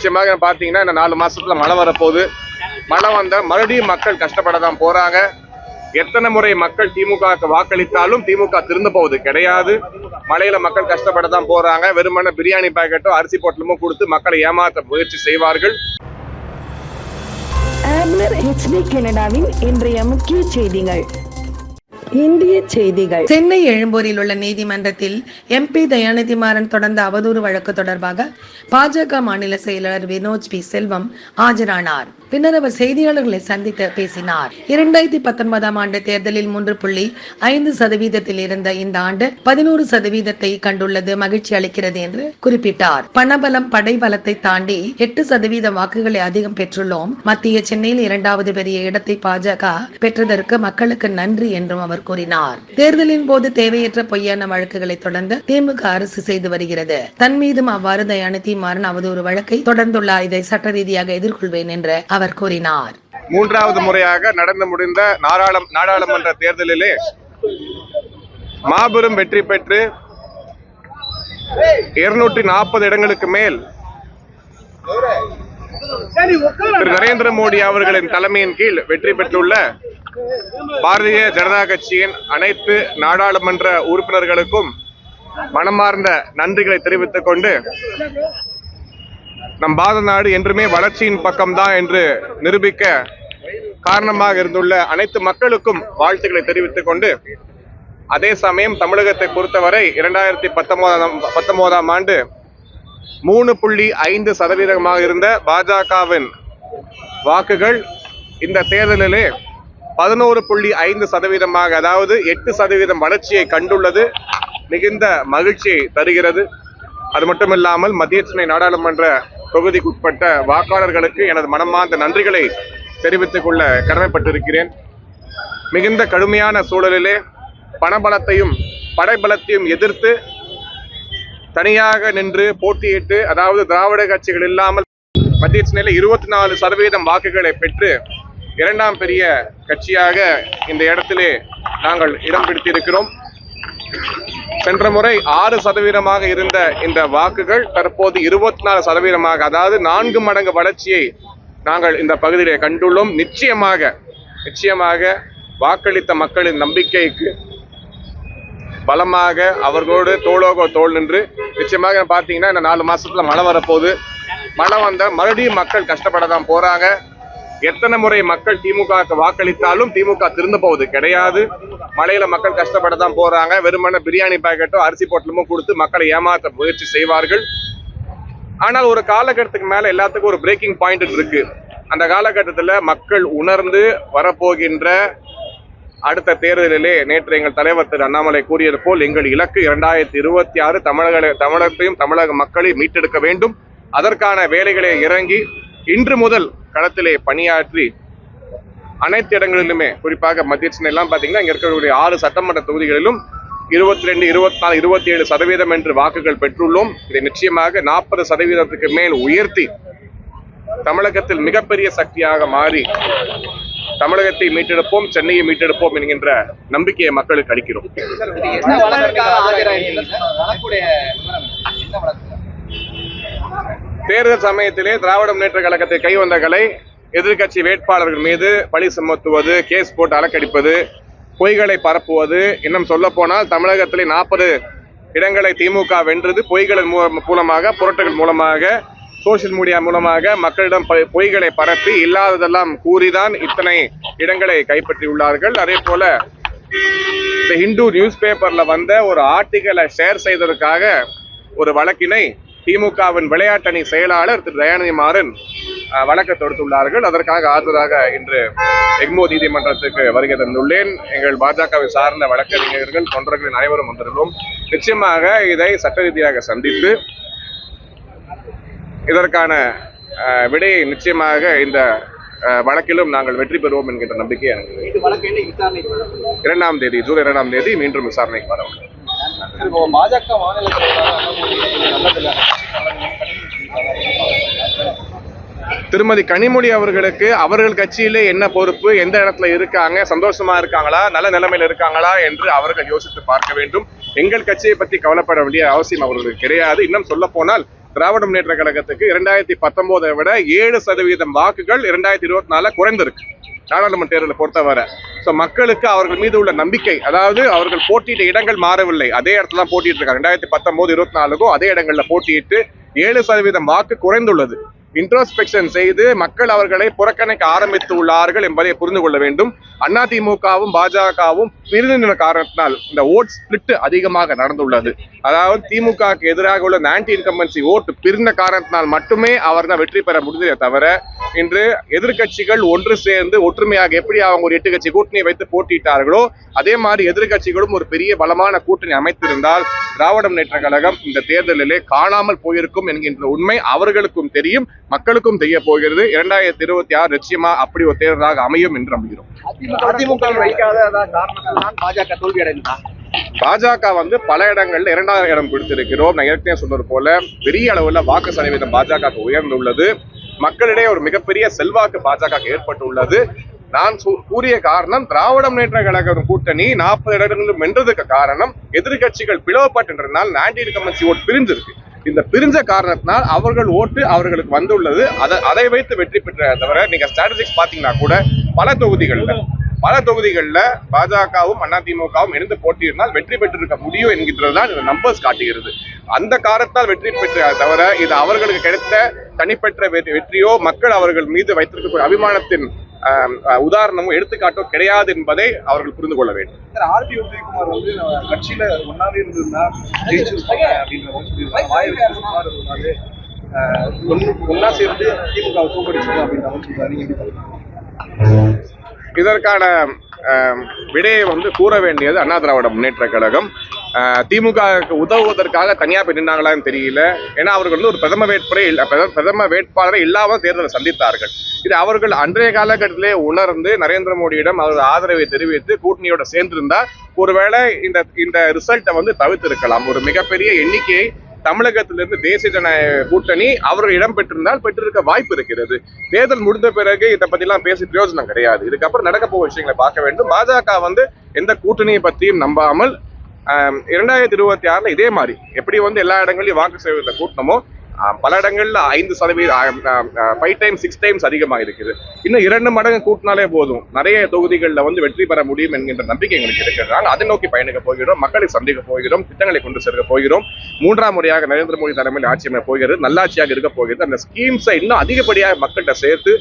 நிச்சயமாக பார்த்தீங்கன்னா இந்த நாலு மாசத்துல மழை வரப்போகுது. மழை வந்தால் மறுபடியும் மக்கள் கஷ்டப்பட தான் போறாங்க. எத்தனை முறை மக்கள் திமுகவுக்கு வாக்களித்தாலும் திமுக திருந்த போவது கிடையாது. மழையில மக்கள் கஷ்டப்பட தான் போறாங்க. வெறுமனை பிரியாணி பாக்கெட்டோ அரிசி பொட்டலமும் கொடுத்து மக்களை ஏமாற்ற முயற்சி செய்வார்கள். ஹெச்டி கனடாவின் இன்றைய முக்கிய செய்திகள். இந்திய செய்திகள். சென்னை எழும்பூரில் உள்ள நீதிமன்றத்தில் எம்பி தயாநிதி மாறன் தொடர்ந்த அவதூறு வழக்கு தொடர்பாக பாஜக மாநில செயலாளர் வினோஜ் பி. செல்வம் ஆஜரானார். பின்னர் அவர் செய்தியாளர்களை சந்தித்து பேசினார். இரண்டாயிரத்தி பத்தொன்பதாம் ஆண்டு தேர்தலில் மூன்று புள்ளி ஐந்து சதவீதத்தில் இருந்த இந்த ஆண்டு பதினோரு சதவீதத்தை கண்டுள்ளது மகிழ்ச்சி அளிக்கிறது என்று குறிப்பிட்டார். பணபலம் படைபலத்தை தாண்டி எட்டு சதவீத வாக்குகளை அதிகம் பெற்றுள்ளோம். மத்திய சென்னையில் இரண்டாவது பெரிய இடத்தை பாஜக பெற்றதற்கு மக்களுக்கு நன்றி என்றும் அவர் கூறினார். தேர்தலின் போது தேவையற்ற பொய்யான வழக்குகளை தொடர்ந்து திமுக அரசு செய்து வருகிறது. தன் மீதும் அவ்வாறு தயாநிதி மாறன் அவதூறு வழக்கை தொடர்ந்துள்ளார். இதை சட்ட ரீதியாக எதிர்கொள்வேன் என்று அவர் அவர் கூறினார். மூன்றாவது முறையாக நடந்து முடிந்த நாடாளுமன்ற தேர்தலிலே மாபெரும் வெற்றி பெற்று இருநூற்றி நாற்பது இடங்களுக்கு மேல் திரு நரேந்திர மோடி அவர்களின் தலைமையின் கீழ் வெற்றி பெற்றுள்ள பாரதிய ஜனதா கட்சியின் அனைத்து நாடாளுமன்ற உறுப்பினர்களுக்கும் மனமார்ந்த நன்றிகளை தெரிவித்துக் கொண்டு நம் பாரத நாடு என்றுமே வளர்ச்சியின் பக்கம்தான் என்று நிரூபிக்க காரணமாக இருந்துள்ள அனைத்து மக்களுக்கும் வாழ்த்துக்களை தெரிவித்துக் கொண்டு அதே சமயம் தமிழகத்தை பொறுத்தவரை இரண்டாயிரத்தி பத்தொன்பதாம் பத்தொன்பதாம் ஆண்டு மூணு புள்ளி ஐந்து சதவீதமாக இருந்த பாஜகவின் வாக்குகள் இந்த தேர்தலிலே பதினோரு புள்ளி ஐந்து சதவீதமாக அதாவது எட்டு சதவீதம் வளர்ச்சியை கண்டுள்ளது மிகுந்த மகிழ்ச்சியை தருகிறது. அது மட்டுமில்லாமல் மத்திய சென்னை நாடாளுமன்ற தொகுதிக்குட்பட்ட வாக்காளர்களுக்கு எனது மனமார்ந்த நன்றிகளை தெரிவித்துக் கொள்ள கடமைப்பட்டிருக்கிறேன். மிகுந்த கடுமையான சூழலிலே பணபலத்தையும் படைபலத்தையும் எதிர்த்து தனியாக நின்று போட்டியிட்டு அதாவது திராவிட கட்சிகள் இல்லாமல் மத்திய சென்னையில் இருபத்தி நாலு சதவீதம் வாக்குகளை பெற்று இரண்டாம் பெரிய கட்சியாக இந்த இடத்திலே நாங்கள் இடம் பிடித்திருக்கிறோம். சென்ற முறை ஆறு சதவீதமாக இருந்த இந்த வாக்குகள் தற்போது இருபத்தி நாலு சதவீதமாக அதாவது நான்கு மடங்கு வளர்ச்சியை நாங்கள் இந்த பகுதியிலே கண்டுள்ளோம். நிச்சயமாக நிச்சயமாக வாக்களித்த மக்களின் நம்பிக்கைக்கு பலமாக அவர்களோடு தோளோகோ தோள் நின்று நிச்சயமாக பார்த்தீங்கன்னா இந்த நாலு மாசத்துல மழை வரப்போகுது. மழை வந்தால் மறுபடியும் மக்கள் கஷ்டப்பட தான் போறாங்க. எத்தனை முறை மக்கள் திமுகவுக்கு வாக்களித்தாலும் திமுக திருந்த போவது கிடையாது. மலையில மக்கள் கஷ்டப்பட தான் போறாங்க. வெறுமன பிரியாணி பாக்கெட்டோ அரிசி பொட்டலமும் கொடுத்து மக்களை ஏமாற்ற முயற்சி செய்வார்கள். ஆனால் ஒரு காலகட்டத்துக்கு மேல எல்லாத்துக்கும் ஒரு பிரேக்கிங் பாயிண்ட் இருக்கு. அந்த காலகட்டத்தில் மக்கள் உணர்ந்து வரப்போகின்ற அடுத்த தேர்தலிலே நேற்று எங்கள் தலைவர் திரு அண்ணாமலை கூறியது போல் எங்கள் இலக்கு இரண்டாயிரத்தி இருபத்தி ஆறு தமிழக தமிழகத்தையும் தமிழக மக்களை மீட்டெடுக்க வேண்டும். அதற்கான வேலைகளை இறங்கி இன்று முதல் களத்திலே பணியாற்றி அனைத்து இடங்களிலுமே குறிப்பாக மத்திய சென்னை எல்லாம் பாத்தீங்கன்னா இங்க இருக்கக்கூடிய ஆறு சட்டமன்ற தொகுதிகளிலும் இருபத்தி ரெண்டு இருபத்தி நாலு இருபத்தி ஏழு சதவீதம் என்று வாக்குகள் பெற்றுள்ளோம். இதை நிச்சயமாக நாற்பது சதவீதத்துக்கு மேல் உயர்த்தி தமிழகத்தில் மிகப்பெரிய சக்தியாக மாறி தமிழகத்தை மீட்டெடுப்போம் சென்னையை மீட்டெடுப்போம் என்கின்ற நம்பிக்கையை மக்களுக்கு அளிக்கிறோம். தேர்தல் சமயத்திலே திராவிட முன்னேற்ற கழகத்தை கைவந்தகளை எதிர்கட்சி எதிர்க்கட்சி வேட்பாளர்கள் மீது பழி சுமத்துவது கேஸ் போட்டு அலக்கடிப்பது பொய்களை பரப்புவது இன்னும் சொல்ல போனால் தமிழகத்திலே நாற்பது இடங்களை திமுக வென்றது. பொய்களின் மூ- மூலமாக புரட்டுகள் மூலமாக சோசியல் மீடியா மூலமாக மக்களிடம் பொய்களை பரப்பி இல்லாததெல்லாம் கூறிதான் இத்தனை இடங்களை கைப்பற்றியுள்ளார்கள். அதே போல இந்த ஹிந்து நியூஸ் பேப்பர்ல வந்த ஒரு ஆர்டிகலை ஷேர் செய்ததற்காக ஒரு வழக்கினை திமுகவின் விளையாட்டணி செயலாளர் திரு தயாநிதி மாறன் வழக்கு தொடுத்துள்ளார்கள். அதற்காக ஆஜராக இன்று எக்மோ நீதிமன்றத்துக்கு வருகை தந்துள்ளேன். எங்கள் பாஜகவை சார்ந்த வழக்கறிஞர்கள் தொண்டர்கள் அனைவரும் வந்திருக்கிறோம். நிச்சயமாக இதை சட்ட ரீதியாக சந்தித்து இதற்கான விடையை நிச்சயமாக இந்த வழக்கிலும் நாங்கள் வெற்றி பெறுவோம் என்கின்ற நம்பிக்கை எனக்கு? இரண்டாம் தேதி ஜூலை இரண்டாம் தேதி மீண்டும் விசாரணைக்கு வர பாஜக மாநில செயலாளர் அண்ணாமலை நல்லதில்லை. திருமதி கனிமொழி அவர்களுக்கு அவர்கள் கட்சியிலே என்ன பொறுப்பு எந்த இடத்துல இருக்காங்க சந்தோஷமா இருக்காங்களா நல்ல நிலைமையில இருக்காங்களா என்று அவர்கள் யோசித்து பார்க்க வேண்டும். எங்கள் கட்சியை பத்தி கவலைப்பட வேண்டிய அவசியம் அவர்களுக்கு கிடையாது. இன்னும் சொல்ல போனால் திராவிட முன்னேற்ற கழகத்துக்கு இரண்டாயிரத்தி பத்தொன்பதை விட ஏழு சதவீதம் வாக்குகள் இரண்டாயிரத்தி இருபத்தி நாலுல குறைந்திருக்கு. நாடாளுமன்ற தேர்தலை பொறுத்தவரை. ஸோ மக்களுக்கு அவர்கள் மீது உள்ள நம்பிக்கை அதாவது அவர்கள் போட்டியிட்ட இடங்கள் மாறவில்லை. அதே இடத்துல தான் போட்டிட்டு இருக்காங்க ரெண்டாயிரத்தி பத்தொன்பது இருபத்தி நாலுக்கும் அதே இடங்கள்ல போட்டியிட்டு ஏழு சதவீதம் வாக்கு குறைந்துள்ளது. இன்ட்ரோஸ்பெக்ஷன் செய்து மக்கள் அவர்களை புறக்கணிக்க ஆரம்பித்து உள்ளார்கள் என்பதை புரிந்து கொள்ள வேண்டும். அதிமுகவும் பாஜகவும் பிரிந்த காரணத்தினால் இந்த ஓட் ஸ்பிளிட் அதிகமாக நடந்துள்ளது. அதாவது திமுகவுக்கு எதிராக உள்ள ஆன்டி இன்கம்பன்சி ஓட்டு பிரிந்த காரணத்தினால் மட்டுமே அவர் தான் வெற்றி பெற முடிந்ததே தவிர இன்று எதிர்க்கட்சிகள் ஒன்று சேர்ந்து ஒற்றுமையாக எப்படி அவங்க ஒரு எட்டு கட்சி கூட்டணியை வைத்து போட்டியிட்டார்களோ அதே மாதிரி எதிர்க்கட்சிகளும் ஒரு பெரிய பலமான கூட்டணி அமைத்திருந்தால் திராவிட முன்னேற்ற கழகம் இந்த தேர்தலிலே காணாமல் போயிருக்கும் என்கின்ற உண்மை அவர்களுக்கும் தெரியும். மக்களுக்கும் தெரிய போகிறது இரண்டாயிரத்தி இருபத்தி ஆறு நிச்சயமா அப்படி ஒரு தேர்தலாக அமையும் என்று நம்புகிறோம். பாஜக தோல்வி அடைந்ததா? பாஜக வந்து பல இடங்கள்ல இரண்டாவது இடம் பிடித்திருக்கிறோம். நான் ஏற்கனவே சொன்னது போல பெரிய அளவுல வாக்கு சதவீதம் பாஜக உயர்ந்துள்ளது. மக்களிடையே ஒரு மிகப்பெரிய செல்வாக்கு பாஜக ஏற்பட்டுள்ளது. நான் கூறிய காரணம் திராவிட முன்னேற்ற கழகம் கூட்டணி நாற்பது இடங்களும் வென்றதுக்கு காரணம் எதிர்க்கட்சிகள் பிளவுபட்டிருந்தால் ஆன்டி இன்கம்பன்சி ஓட் பிரிஞ்சிருக்கு. இந்த பிரிஞ்ச காரணத்தினால் அவர்கள் ஓட்டு அவர்களுக்கு வந்துள்ளது. அதை அதை வைத்து வெற்றி பெற்ற தவிர நீங்க ஸ்ட்ராட்டஜிக்ஸ் பாத்தீங்கன்னா கூட பல தொகுதிகளில் பல தொகுதிகளில் பாஜகவும் அதிமுகவும் இணைந்து போட்டியிட்டால் வெற்றி பெற்றிருக்க முடியும் என்கின்றது தான் இந்த நம்பர்ஸ் காட்டுகிறது. அந்த காரணத்தால் வெற்றி பெற்ற தவிர இது அவர்களுக்கு கிடைத்த தனிப்பெற்ற வெற்றி- வெற்றியோ மக்கள் அவர்கள் மீது வைத்திருக்கக்கூடிய அபிமானத்தின் ஆம், அஹ், உதாரணமோ எடுத்துக்காட்டோ கிடையாது என்பதை அவர்கள் புரிந்து கொள்ள வேண்டும். ஆர்பி உதயகுமார் வந்து கட்சியில ஒன்னாவே இருந்திருந்தா ஒன்னா சேர்ந்து திமுக தோக்கடிச்சிருக்கோம் பாக்குறீங்க? இதற்கான விடையை வந்து கூற வேண்டியது அண்ணா திராவிட முன்னேற்ற கழகம். திமுக உதவுவதற்காக தனியாக போய் நின்னாங்களான்னு தெரியல. ஏன்னா அவர்கள் வந்து ஒரு பிரதம வேட்பாளரை பிரதம வேட்பாளரை இல்லாமல் தேர்தலை சந்தித்தார்கள். இது அவர்கள் அன்றைய காலகட்டத்திலே உணர்ந்து நரேந்திர மோடியிடம் அவரது ஆதரவை தெரிவித்து கூட்டணியோட சேர்ந்திருந்தா ஒருவேளை இந்த இந்த ரிசல்ட்டை வந்து தவிர்த்திருக்கலாம். ஒரு மிகப்பெரிய எண்ணிக்கையை தமிழகத்திலிருந்து தேசிய ஜனநாயக கூட்டணி அவர்கள் இடம் பெற்றிருந்தால் பெற்றிருக்க வாய்ப்பு இருக்கிறது. தேர்தல் முடிந்த பிறகு இதை பற்றிலாம் பேசி பிரயோஜனம் கிடையாது. இதுக்கப்புறம் நடக்க போகிற விஷயங்களை பார்க்க வேண்டும். பாஜக வந்து எந்த கூட்டணியை பற்றியும் நம்பாமல் இரண்டாயிரத்தி இருபத்தி ஆறுல இதே மாதிரி. எப்படி வந்து எல்லா இடங்களையும் வாக்கு சேகரித்த கூட்டணுமோ பல இடங்கள்ல ஐந்து சதவீதம் ஃபைவ் டைம்ஸ் சிக்ஸ் டைம்ஸ் அதிகமாக இருக்குது. இன்னும் இரண்டு மடங்கு கூட்டினாலே போதும். நிறைய தொகுதிகளில் வந்து வெற்றி பெற முடியும் என்கின்ற நம்பிக்கை எங்களுக்கு இருக்கிறதால் அதை நோக்கி பயணிக்க போகிறோம் மக்களை சந்திக்க போகிறோம் திட்டங்களை கொண்டு சேர்க்க போகிறோம். மூன்றாம் முறையாக நரேந்திர மோடி தலைமையில் ஆட்சி அமைய போகிறது நல்லாட்சியாக இருக்க போகிறது. அந்த ஸ்கீம்ஸை இன்னும் அதிகப்படியாக மக்கள்கிட்ட சேர்த்து